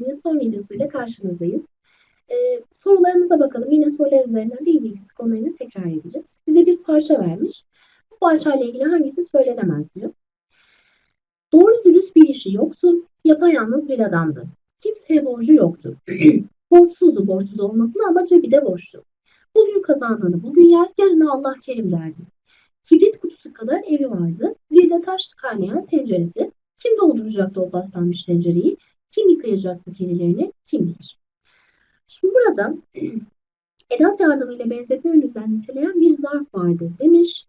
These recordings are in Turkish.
Eğitim'in son videosuyla karşınızdayız. Ee, sorularımıza bakalım. Yine sorular üzerinden dil bilgisi konularını tekrar edeceğiz. Size bir parça vermiş. Bu parçayla ilgili hangisi söylenemez diyor. Doğru dürüst bir işi yoktu. Yapayalnız bir adamdı. Kimseye borcu yoktu. Borçsuzdu borçsuz olmasına ama cebi de boştu. Bugün kazandığını bugün yer, yarına Allah kerim derdi. Kibrit kutusu kadar evi vardı. Bir de taş kaynayan tenceresi. Kim dolduracaktı o paslanmış tencereyi? Kim yıkayacaktı kirlilerini? Kim bilir? Şimdi burada edat yardımıyla benzetme ünlüden niteleyen bir zarf vardı demiş.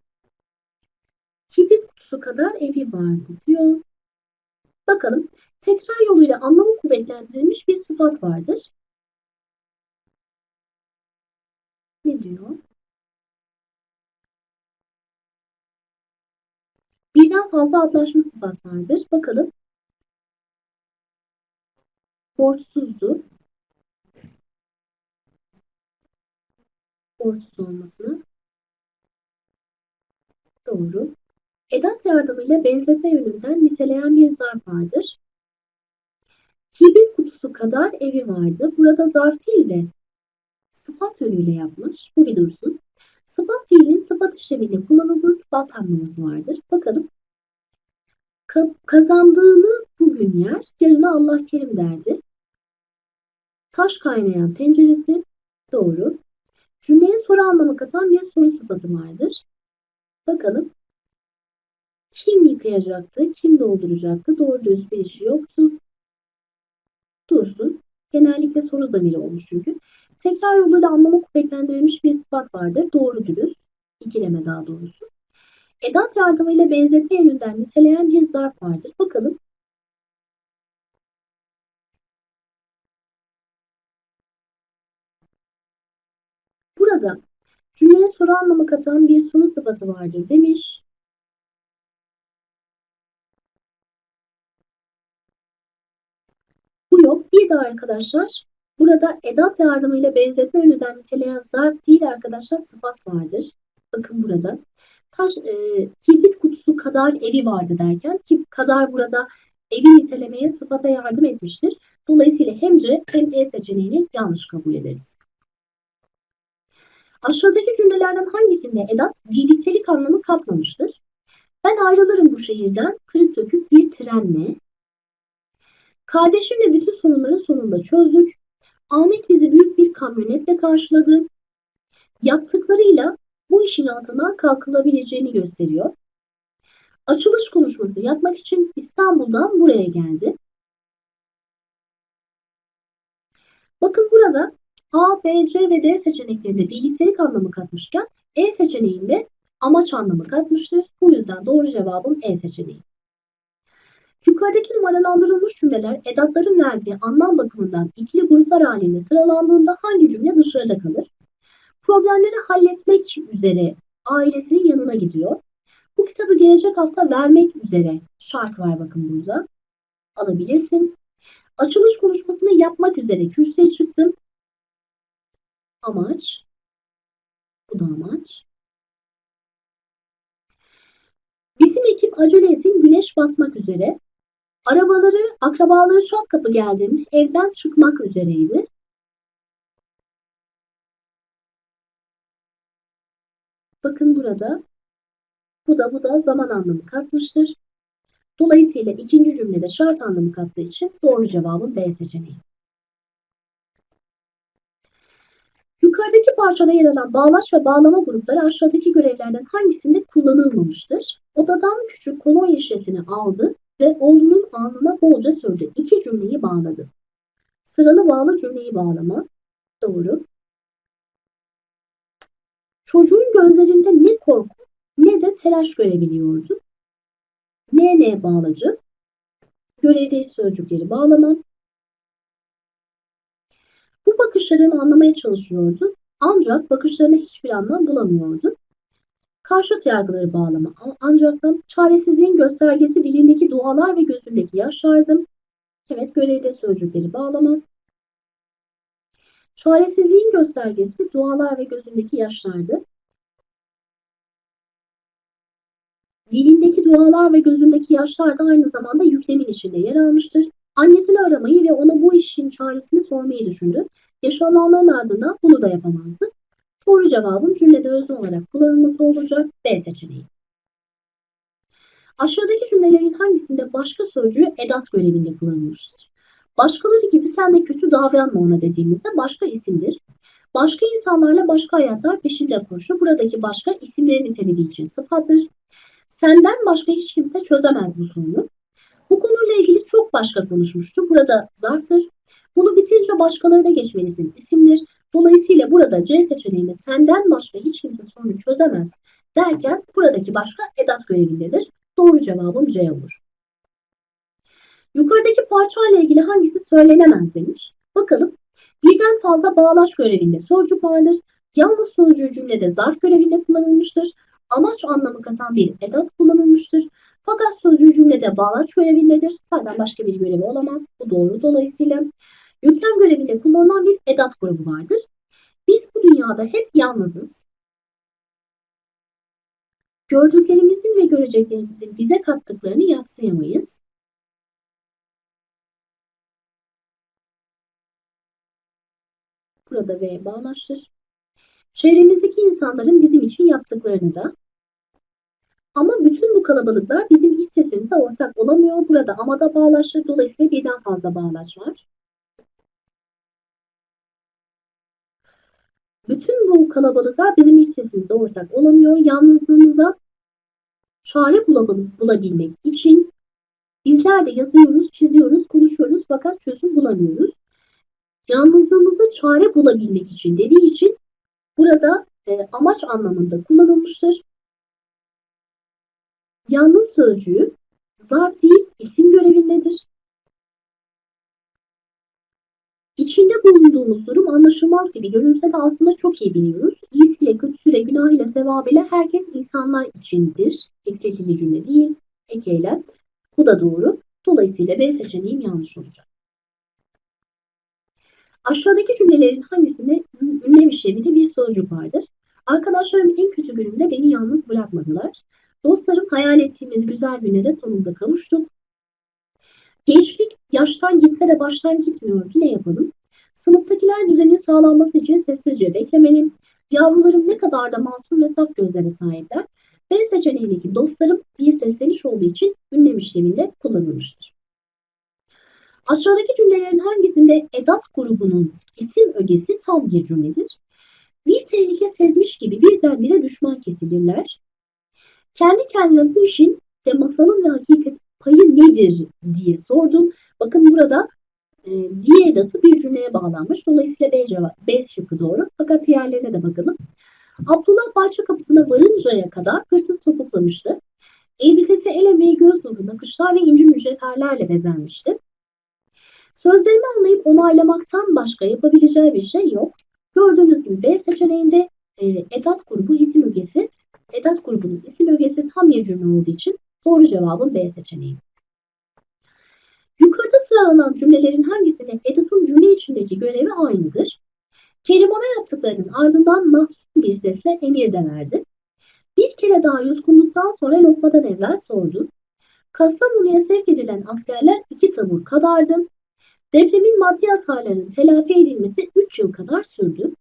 Kibrit kutusu kadar evi vardı diyor. Bakalım tekrar yoluyla anlamı kuvvetlendirilmiş bir sıfat vardır. Ne diyor? Birden fazla adlaşma sıfat vardır. Bakalım. Borçsuzdu. Borçsuz olmasına. Doğru. Edat yardımıyla benzetme yönünden niteleyen bir zarf vardır. Kibrit kutusu kadar evi vardı. Burada zarf değil de sıfat yönüyle yapmış. Bu bir dursun. Sıfat fiilin sıfat işleminde kullanıldığı sıfat tamlaması vardır. Bakalım. Ka kazandığını bugün yer, yarına Allah kerim derdi. Taş kaynayan tenceresi doğru. Cümleye soru anlamı katan bir soru sıfatı vardır. Bakalım. Kim yıkayacaktı? Kim dolduracaktı? Doğru düz bir işi yoktu. Dursun. Genellikle soru zamiri olmuş çünkü. Tekrar yoluyla anlamı kuvvetlendirilmiş bir sıfat vardır. Doğru dürüst. İkileme daha doğrusu. Edat yardımıyla benzetme yönünden niteleyen bir zarf vardır. Bakalım. Burada cümleye soru anlamı katan bir soru sıfatı vardır demiş. Bu yok. Bir daha arkadaşlar Burada edat yardımıyla benzetme yönünden niteleyen zarf değil arkadaşlar sıfat vardır. Bakın burada. Taş, e, kibrit kutusu kadar evi vardı derken ki kadar burada evi nitelemeye sıfata yardım etmiştir. Dolayısıyla hem C hem E seçeneğini yanlış kabul ederiz. Aşağıdaki cümlelerden hangisinde edat birliktelik anlamı katmamıştır? Ben ayrılırım bu şehirden kırık dökük bir trenle. Kardeşimle bütün sorunları sonunda çözdük. Ahmet bizi büyük bir kamyonetle karşıladı. Yaptıklarıyla bu işin altından kalkılabileceğini gösteriyor. Açılış konuşması yapmak için İstanbul'dan buraya geldi. Bakın burada A, B, C ve D seçeneklerinde birliktelik anlamı katmışken E seçeneğinde amaç anlamı katmıştır. Bu yüzden doğru cevabım E seçeneği. Yukarıdaki numaralandırılmış cümleler edatların verdiği anlam bakımından ikili gruplar halinde sıralandığında hangi cümle dışarıda kalır? Problemleri halletmek üzere ailesinin yanına gidiyor. Bu kitabı gelecek hafta vermek üzere şart var bakın burada. Alabilirsin. Açılış konuşmasını yapmak üzere kürsüye çıktım. Amaç. Bu da amaç. Bizim ekip acele etin güneş batmak üzere. Arabaları, akrabaları çat kapı geldiğinde evden çıkmak üzereydi. Bakın burada bu da bu da zaman anlamı katmıştır. Dolayısıyla ikinci cümlede şart anlamı kattığı için doğru cevabın B seçeneği. Yukarıdaki parçada yer alan bağlaç ve bağlama grupları aşağıdaki görevlerden hangisinde kullanılmamıştır? Odadan küçük kolonya şişesini aldı ve oğlunun alnına bolca sürdü. İki cümleyi bağladı. Sıralı bağlı cümleyi bağlama. Doğru. Çocuğun gözlerinde ne korku ne de telaş görebiliyordu. Ne bağlacı. Görevde sözcükleri bağlama. Bakışlarını anlamaya çalışıyordu. Ancak bakışlarına hiçbir anlam bulamıyordu karşıt yargıları bağlama. Ancak da çaresizliğin göstergesi dilindeki dualar ve gözündeki yaşlardı. Evet görevde sözcükleri bağlama. Çaresizliğin göstergesi dualar ve gözündeki yaşlardı. Dilindeki dualar ve gözündeki yaşlar da aynı zamanda yüklemin içinde yer almıştır. Annesini aramayı ve ona bu işin çaresini sormayı düşündü. Yaşananların ardından bunu da yapamazdı. Doğru cevabın cümlede özne olarak kullanılması olacak B seçeneği. Aşağıdaki cümlelerin hangisinde başka sözcüğü edat görevinde kullanılmıştır? Başkaları gibi sen de kötü davranma ona dediğimizde başka isimdir. Başka insanlarla başka hayatlar peşinde koşu. Buradaki başka isimleri nitelediği için sıfattır. Senden başka hiç kimse çözemez bu sorunu. Bu konuyla ilgili çok başka konuşmuştu. Burada zarftır. Bunu bitince başkalarına geçmelisin isimdir. Dolayısıyla burada C seçeneğinde senden başka hiç kimse sorunu çözemez derken buradaki başka edat görevindedir. Doğru cevabım C olur. Yukarıdaki parça ile ilgili hangisi söylenemez demiş. Bakalım. Birden fazla bağlaç görevinde sözcük vardır. Yalnız sözcüğü cümlede zarf görevinde kullanılmıştır. Amaç anlamı katan bir edat kullanılmıştır. Fakat sözcüğü cümlede bağlaç görevindedir. Zaten başka bir görevi olamaz. Bu doğru dolayısıyla. Yüklem görevinde kullanılan bir edat grubu vardır. Biz bu dünyada hep yalnızız. Gördüklerimizin ve göreceklerimizin bize kattıklarını yatsıyamayız. Burada V bağlaştır. Çevremizdeki insanların bizim için yaptıklarını da ama bütün bu kalabalıklar bizim iç sesimize ortak olamıyor. Burada ama da bağlaçtır. Dolayısıyla birden fazla bağlaç var. Bütün bu kalabalıklar bizim iç sesimize ortak olamıyor. Yalnızlığımıza çare bulabilmek için bizler de yazıyoruz, çiziyoruz, konuşuyoruz fakat çözüm bulamıyoruz. Yalnızlığımıza çare bulabilmek için dediği için burada e, amaç anlamında kullanılmıştır. Yalnız sözcüğü zarf değil isim görevindedir. İçinde bulunduğumuz durum anlaşılmaz gibi görünse de aslında çok iyi biliyoruz. İyisiyle, kötüsüyle, günahıyla, sevabıyla herkes insanlar içindir. Eksiltili cümle değil, ekeyle. Bu da doğru. Dolayısıyla B seçeneğim yanlış olacak. Aşağıdaki cümlelerin hangisinde ünlem işlevinde bir sözcük vardır? Arkadaşlarım en kötü günümde beni yalnız bırakmadılar. Dostlarım hayal ettiğimiz güzel güne de sonunda kavuştuk. Gençlik yaştan gitse de baştan gitmiyor. Ne yapalım? Sınıftakiler düzenin sağlanması için sessizce beklemeli. Yavrularım ne kadar da masum ve saf gözlere sahipler. B seçeneğindeki dostlarım bir sesleniş olduğu için ünlem işleminde kullanılmıştır. Aşağıdaki cümlelerin hangisinde edat grubunun isim ögesi tam bir cümledir? Bir tehlike sezmiş gibi birdenbire düşman kesilirler. Kendi kendime bu işin de masalın ve hakikat payı nedir diye sordum. Bakın burada e, diye edatı bir cümleye bağlanmış. Dolayısıyla B, cevap, B şıkkı doğru. Fakat diğerlerine de bakalım. Abdullah bahçe kapısına varıncaya kadar hırsız topuklamıştı. Elbisesi el emeği göz nuru, nakışlar ve inci mücevherlerle bezenmişti. Sözlerimi anlayıp onaylamaktan başka yapabileceği bir şey yok. Gördüğünüz gibi B seçeneğinde e, edat grubu isim ögesi, edat grubunun isim ögesi tam bir cümle olduğu için doğru cevabın B seçeneği. Yukarıda sıralanan cümlelerin hangisinde edatın cümle içindeki görevi aynıdır? Kerim ona yaptıklarının ardından mahzun bir sesle emir de verdi. Bir kere daha yutkunduktan sonra lokmadan evvel sordu. Kastamonu'ya sevk edilen askerler iki tabur kadardı. Depremin maddi hasarlarının telafi edilmesi 3 yıl kadar sürdü.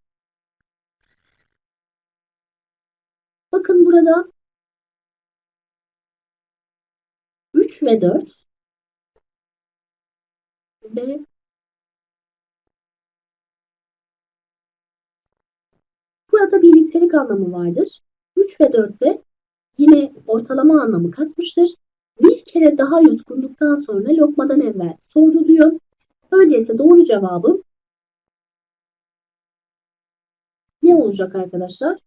Bakın burada 3 ve 4 ve burada birliktelik anlamı vardır. 3 ve 4'te yine ortalama anlamı katmıştır. Bir kere daha yutkunduktan sonra lokmadan evvel sordu diyor. Öyleyse doğru cevabım ne olacak arkadaşlar?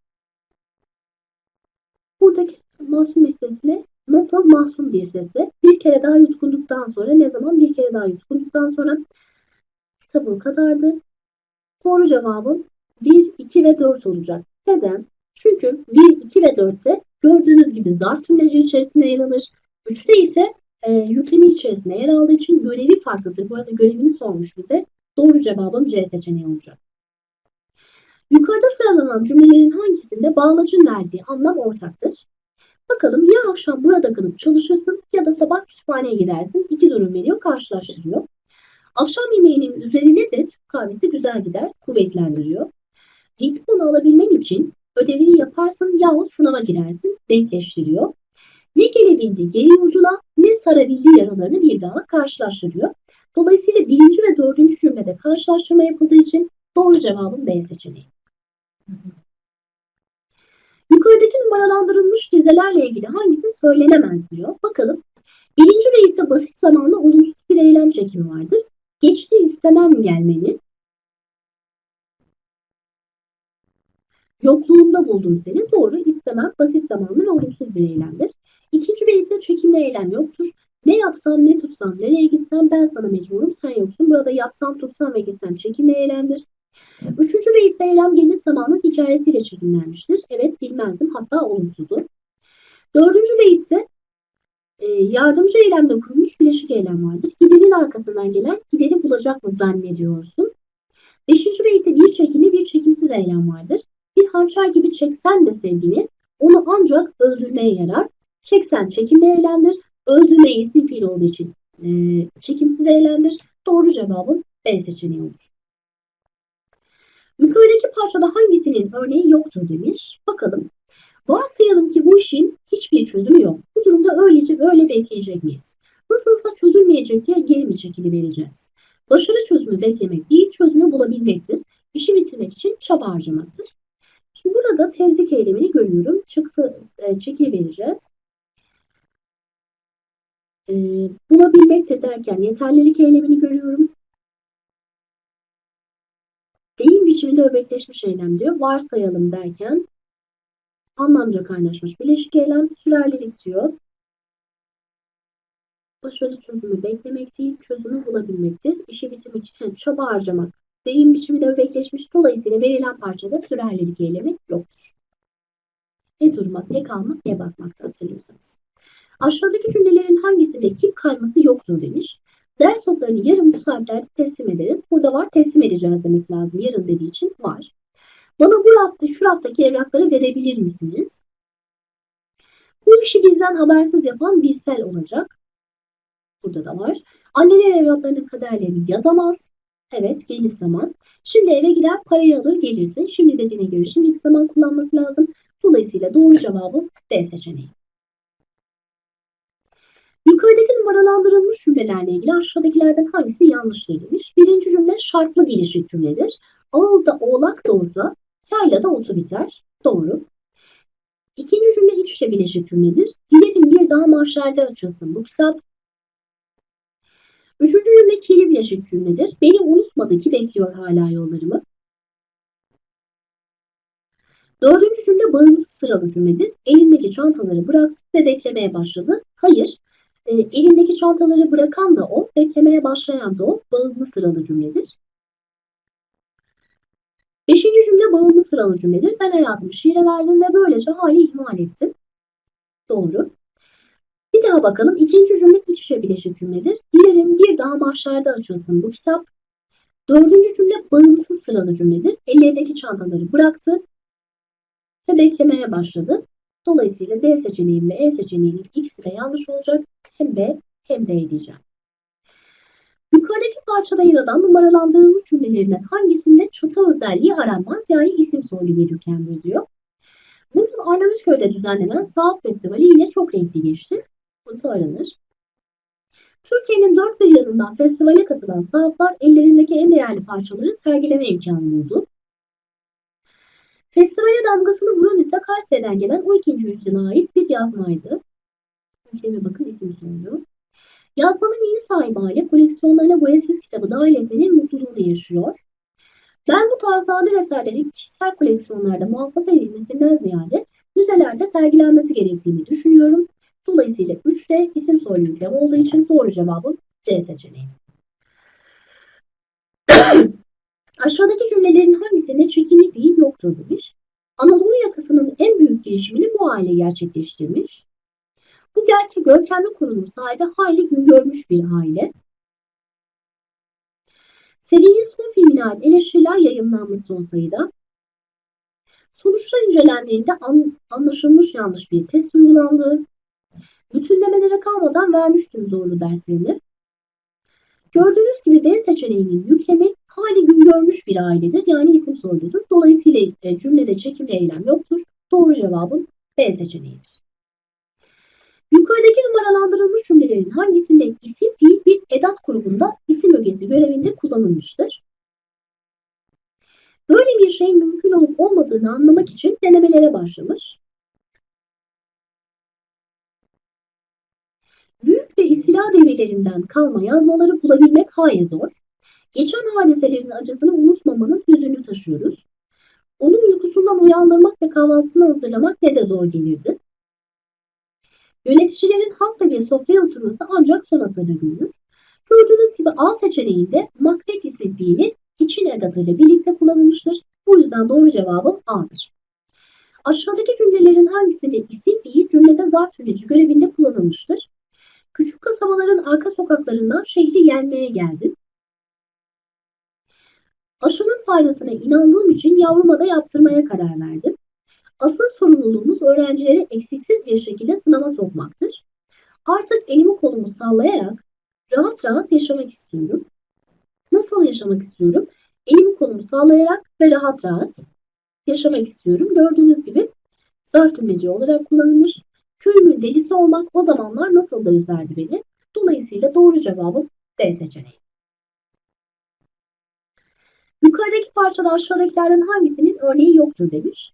Buradaki masum listesine nasıl masum bir sesle bir kere daha yutkunduktan sonra ne zaman bir kere daha yutkunduktan sonra kitabım kadardı. Doğru cevabım 1, 2 ve 4 olacak. Neden? Çünkü 1, 2 ve 4'te gördüğünüz gibi zarf tümleci içerisinde yer alır. 3'te ise e, yüklemi içerisinde yer aldığı için görevi farklıdır. Bu arada görevini sormuş bize. Doğru cevabım C seçeneği olacak. Yukarıda sıralanan cümlelerin hangisinde bağlacın verdiği anlam ortaktır? Bakalım ya akşam burada kalıp çalışırsın ya da sabah kütüphaneye gidersin. İki durum veriyor, karşılaştırıyor. Akşam yemeğinin üzerine de Türk kahvesi güzel gider, kuvvetlendiriyor. Diplomunu alabilmen için ödevini yaparsın yahut sınava girersin, denkleştiriyor. Ne gelebildi geri yurduna ne sarabildi yaralarını bir daha karşılaştırıyor. Dolayısıyla birinci ve dördüncü cümlede karşılaştırma yapıldığı için doğru cevabın B seçeneği. Yukarıdaki numaralandırılmış dizelerle ilgili hangisi söylenemez diyor. Bakalım. Birinci beytte basit zamanlı olumsuz bir eylem çekimi vardır. Geçti istemem gelmeni. Yokluğunda buldum seni. Doğru istemem basit zamanlı ve olumsuz bir eylemdir. İkinci beytte çekimli eylem yoktur. Ne yapsam ne tutsam nereye gitsem ben sana mecburum sen yoksun. Burada yapsam tutsam ve gitsem çekimli eylemdir. Üçüncü beytte eylem geniş zamanın hikayesiyle çekimlenmiştir. Evet bilmezdim hatta olumsuzdu. Dördüncü beytte e, yardımcı eylemde kurulmuş bileşik eylem vardır. Giderin arkasından gelen gideri bulacak mı zannediyorsun? Beşinci beytte bir çekimli bir çekimsiz eylem vardır. Bir hançer gibi çeksen de sevgini onu ancak öldürmeye yarar. Çeksen çekimli eylemdir. Öldürme isim fiil olduğu için e, çekimsiz eylemdir. Doğru cevabın B seçeneği olur. Yukarıdaki parçada hangisinin örneği yoktur demiş. Bakalım. Varsayalım ki bu işin hiçbir çözümü yok. Bu durumda öylece böyle bekleyecek miyiz? Nasılsa çözülmeyecek diye geri mi çekili vereceğiz? Başarı çözümü beklemek değil, çözümü bulabilmektir. İşi bitirmek için çaba harcamaktır. Şimdi burada tezlik eylemini görüyorum. Çıktı, e, çekili vereceğiz. E, bulabilmektir derken yeterlilik eylemini görüyorum. Deyim biçiminde öbekleşmiş eylem diyor. Varsayalım derken anlamca kaynaşmış bileşik eylem sürerlilik diyor. Başarı çözümü beklemek değil, çözümü bulabilmektir. İşi bitirmek için çaba harcamak. Deyim biçiminde öbekleşmiş. Dolayısıyla verilen parçada sürerlilik eylemi yoktur. Ne durmak, ne kalmak, ne bakmakta hatırlıyorsanız. Aşağıdaki cümlelerin hangisinde kim kayması yoktur demiş. Ders notlarını yarın bu saatlerde teslim ederiz. Burada var teslim edeceğiz demesi lazım. Yarın dediği için var. Bana bu hafta şu haftaki evrakları verebilir misiniz? Bu işi bizden habersiz yapan bir sel olacak. Burada da var. Anneler evlatlarının kaderlerini yazamaz. Evet geniş zaman. Şimdi eve gider parayı alır gelirsin. Şimdi dediğine göre şimdilik zaman kullanması lazım. Dolayısıyla doğru cevabı D seçeneği. Yukarıdaki numaralandırılmış cümlelerle ilgili aşağıdakilerden hangisi yanlıştır demiş. Birinci cümle şartlı birleşik cümledir. Ağılda oğlak da olsa yaylada otu biter. Doğru. İkinci cümle iç içe birleşik cümledir. Dilerim bir daha mahşerde açılsın bu kitap. Üçüncü cümle kirli birleşik cümledir. Beni unutmadı ki bekliyor hala yollarımı. Dördüncü cümle bağımsız sıralı cümledir. Elindeki çantaları bıraktı ve beklemeye başladı. Hayır, e, elindeki çantaları bırakan da o, beklemeye başlayan da o. Bağımlı sıralı cümledir. Beşinci cümle bağımlı sıralı cümledir. Ben hayatımı şiire verdim ve böylece hali ihmal ettim. Doğru. Bir daha bakalım. İkinci cümle iç içe bileşik cümledir. Dilerim bir daha mahşerde açılsın bu kitap. Dördüncü cümle bağımsız sıralı cümledir. Ellerindeki çantaları bıraktı ve beklemeye başladı. Dolayısıyla D seçeneğim ve E seçeneğinin ikisi de yanlış olacak. Hem B hem D diyeceğim. Yukarıdaki parçada yer alan numaralandırılmış cümlelerinden hangisinde çatı özelliği aranmaz yani isim soylu verirkendir diyor. Bu yıl Arnavutköy'de düzenlenen Saat Festivali yine çok renkli geçti. Burada aranır. Türkiye'nin dört bir yanından festivale katılan sahaflar ellerindeki en değerli parçaları sergileme imkanı buldu. Festivale damgasını vuran ise Kayseri'den gelen 12. yüzyıla ait bir yazmaydı. Ülkeme bakın isim soruyor. Yazmanın yeni sahibi aile koleksiyonlarına eskiz kitabı dahil etmenin mutluluğunu yaşıyor. Ben bu tarz nadir eserlerin kişisel koleksiyonlarda muhafaza edilmesinden ziyade müzelerde sergilenmesi gerektiğini düşünüyorum. Dolayısıyla 3'te isim soru yükleme olduğu için doğru cevabım C seçeneği. Aşağıdaki cümlelerin hangisinde çekimli fiil yoktur demiş. Anadolu yakasının en büyük gelişimini bu aile gerçekleştirmiş. Bu gerçek görkemli kurulum sahibi hayli gün görmüş bir aile. Serinin son filmine ait eleştiriler yayınlanmış son sayıda. Sonuçlar incelendiğinde an, anlaşılmış yanlış bir test uygulandı. Bütünlemelere kalmadan vermiş tüm zorlu derslerini. Gördüğünüz gibi B seçeneğinin yüklemi hali gün görmüş bir ailedir. Yani isim soyludur. Dolayısıyla e, cümlede çekimli eylem yoktur. Doğru cevabın B seçeneğidir. Yukarıdaki numaralandırılmış cümlelerin hangisinde isim fiil bir edat grubunda isim ögesi görevinde kullanılmıştır? Böyle bir şeyin mümkün olup olmadığını anlamak için denemelere başlamış. Büyük ve istila devirlerinden kalma yazmaları bulabilmek hayli zor. Geçen hadiselerin acısını unutmamanın hüzününü taşıyoruz. Onu uykusundan uyandırmak ve kahvaltısını hazırlamak ne de zor gelirdi. Yöneticilerin halkla bir sofraya oturması ancak son asırda görülür. Gördüğünüz gibi A seçeneğinde makrek isim fiili için edatıyla birlikte kullanılmıştır. Bu yüzden doğru cevabım A'dır. Aşağıdaki cümlelerin hangisinde isim fiil cümlede zarf cümleci görevinde kullanılmıştır? Küçük kasabaların arka sokaklarından şehri yenmeye geldim. Aşının faydasına inandığım için yavruma da yaptırmaya karar verdim. Asıl sorumluluğumuz öğrencileri eksiksiz bir şekilde sınava sokmaktır. Artık elimi kolumu sallayarak rahat rahat yaşamak istiyorum. Nasıl yaşamak istiyorum? Elimi kolumu sallayarak ve rahat rahat yaşamak istiyorum. Gördüğünüz gibi zarf cümleci olarak kullanılmış. Köyümün delisi olmak o zamanlar nasıl da üzerdi beni. Dolayısıyla doğru cevabım D seçeneği. Yukarıdaki parçada aşağıdakilerden hangisinin örneği yoktur demiş.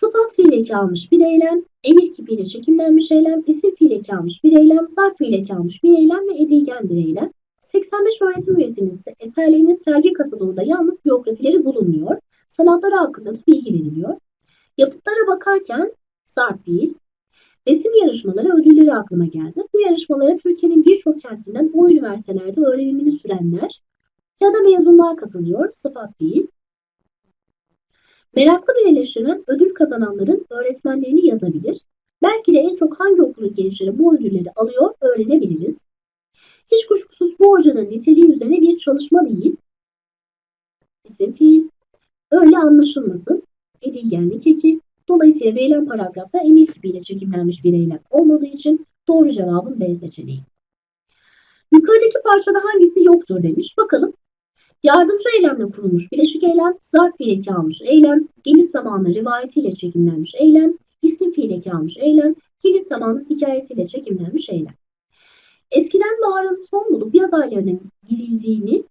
Sıfat fiil almış bir eylem, emir kipiyle çekimlenmiş eylem, isim fiil almış bir eylem, zarf fiil almış bir eylem ve edilgen bir eylem. 85 öğretim üyesinin eserlerinin sergi kataloğunda yalnız biyografileri bulunmuyor. Sanatları hakkında da bilgi veriliyor. Yapıtlara bakarken zarf fiil, resim yarışmaları ödülleri aklıma geldi. Bu yarışmalara Türkiye'nin birçok kentinden o üniversitelerde öğrenimini sürenler ya da mezunlar katılıyor. Sıfat fiil. Meraklı bir eleştirmen ödül kazananların öğretmenlerini yazabilir. Belki de en çok hangi okulun gençleri bu ödülleri alıyor öğrenebiliriz. Hiç kuşkusuz bu hocanın niteliği üzerine bir çalışma değil. Fiil. Öyle anlaşılmasın. Edilgenlik eki. Dolayısıyla verilen paragrafta emir tipiyle çekimlenmiş bir eylem olmadığı için doğru cevabın B seçeneği. Yukarıdaki parçada hangisi yoktur demiş. Bakalım. Yardımcı eylemle kurulmuş bileşik eylem, zarf fiil almış eylem, geniş zamanlı rivayetiyle çekimlenmiş eylem, isim fiil almış eylem, geniş zamanlı hikayesiyle çekimlenmiş eylem. Eskiden baharın son bulup yaz aylarının girildiğini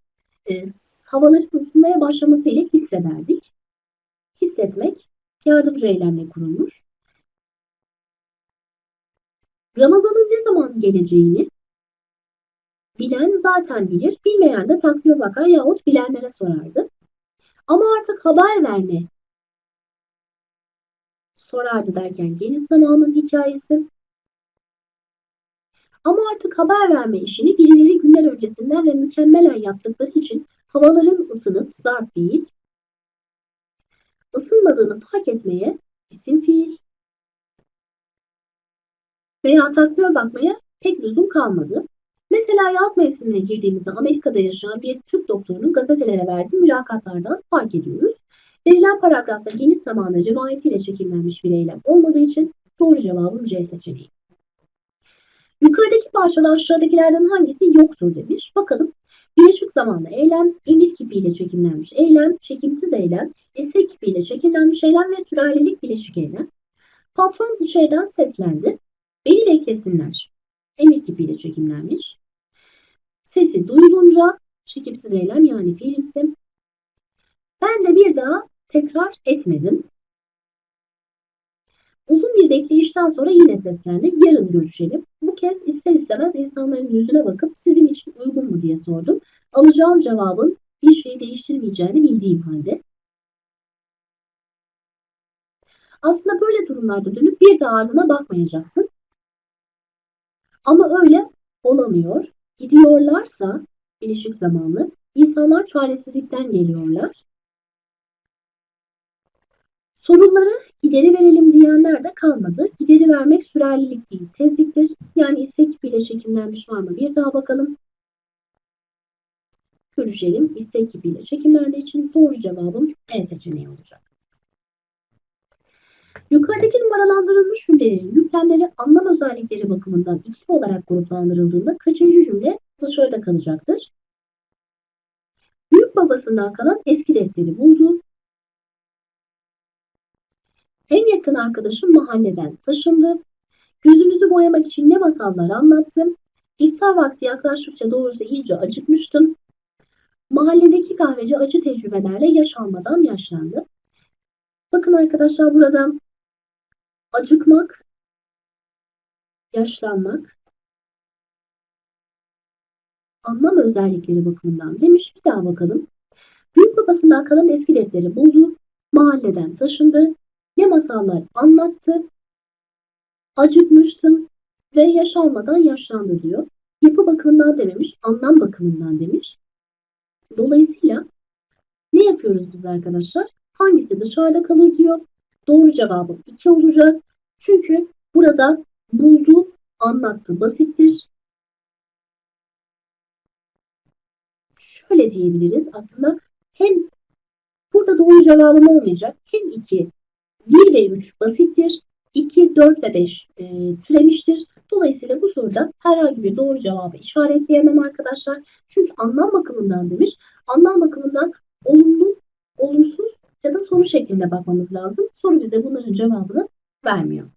e, havaların ısınmaya başlamasıyla hissederdik. Hissetmek yardımcı eylemle kurulmuş. Ramazanın ne zaman geleceğini bilen zaten bilir, bilmeyen de takvime bakar yahut bilenlere sorardı. Ama artık haber verme sorardı derken geniş zamanın hikayesi. Ama artık haber verme işini birileri günler öncesinden ve mükemmelen yaptıkları için havaların ısınıp zarf değil, ısınmadığını fark etmeye isim fiil veya takvime bakmaya pek lüzum kalmadı. Mesela yaz mevsimine girdiğimizde Amerika'da yaşayan bir Türk doktorunun gazetelere verdiği mülakatlardan fark ediyoruz. Verilen paragrafta geniş zamanlı rivayetiyle çekilmemiş bir eylem olmadığı için doğru cevabım C seçeneği. Yukarıdaki parçada aşağıdakilerden hangisi yoktur demiş. Bakalım. Birleşik zamanlı eylem, emir kipiyle çekimlenmiş eylem, çekimsiz eylem, istek kipiyle çekimlenmiş eylem ve süralilik bileşik eylem. Patron içeriden seslendi. Beni beklesinler. Emir kipiyle çekimlenmiş. Sesi duyulunca çekimsiz eylem yani fiilimsi. Ben de bir daha tekrar etmedim. Uzun bir bekleyişten sonra yine seslendi. Yarın görüşelim. Bu kez ister istemez insanların yüzüne bakıp sizin için uygun mu diye sordum. Alacağım cevabın bir şeyi değiştirmeyeceğini bildiğim halde. Aslında böyle durumlarda dönüp bir de ardına bakmayacaksın. Ama öyle olamıyor. Gidiyorlarsa ilişik zamanlı insanlar çaresizlikten geliyorlar. Sorunları gideri verelim diyenler de kalmadı. Gideri vermek sürerlilik değil, tezliktir. Yani istek bile çekimlenmiş var mı? Bir daha bakalım. Görüşelim. İstek kipiyle çekimlendiği için doğru cevabım E seçeneği olacak. Yukarıdaki numaralandırılmış cümlelerin yüklemleri anlam özellikleri bakımından ikili olarak gruplandırıldığında kaçıncı cümle dışarıda kalacaktır. Büyük babasından kalan eski defteri buldu. En yakın arkadaşım mahalleden taşındı. Gözünüzü boyamak için ne masallar anlattım. İftar vakti yaklaştıkça doğrusu iyice acıkmıştım. Mahalledeki kahveci acı tecrübelerle yaş almadan yaşlandı. Bakın arkadaşlar burada acıkmak, yaşlanmak, anlam özellikleri bakımından demiş. Bir daha bakalım. Büyük babasından kalan eski defteri buldu. Mahalleden taşındı. Ne masallar anlattı. Acıkmıştım ve yaş almadan yaşlandı diyor. Yapı bakımından dememiş, anlam bakımından demiş. Dolayısıyla ne yapıyoruz biz arkadaşlar? Hangisi dışarıda kalır diyor. Doğru cevabım 2 olacak. Çünkü burada buldu, anlattı basittir. Şöyle diyebiliriz aslında hem burada doğru cevabım olmayacak hem 2, 1 ve 3 basittir. 2, 4 ve 5 e, türemiştir. Dolayısıyla bu soruda herhangi bir doğru cevabı işaretleyemem arkadaşlar. Çünkü anlam bakımından demiş. Anlam bakımından olumlu, olumsuz ya da soru şeklinde bakmamız lazım. Soru bize bunların cevabını vermiyor.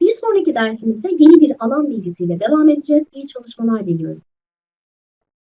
Bir sonraki dersimizde yeni bir alan bilgisiyle devam edeceğiz. İyi çalışmalar diliyorum.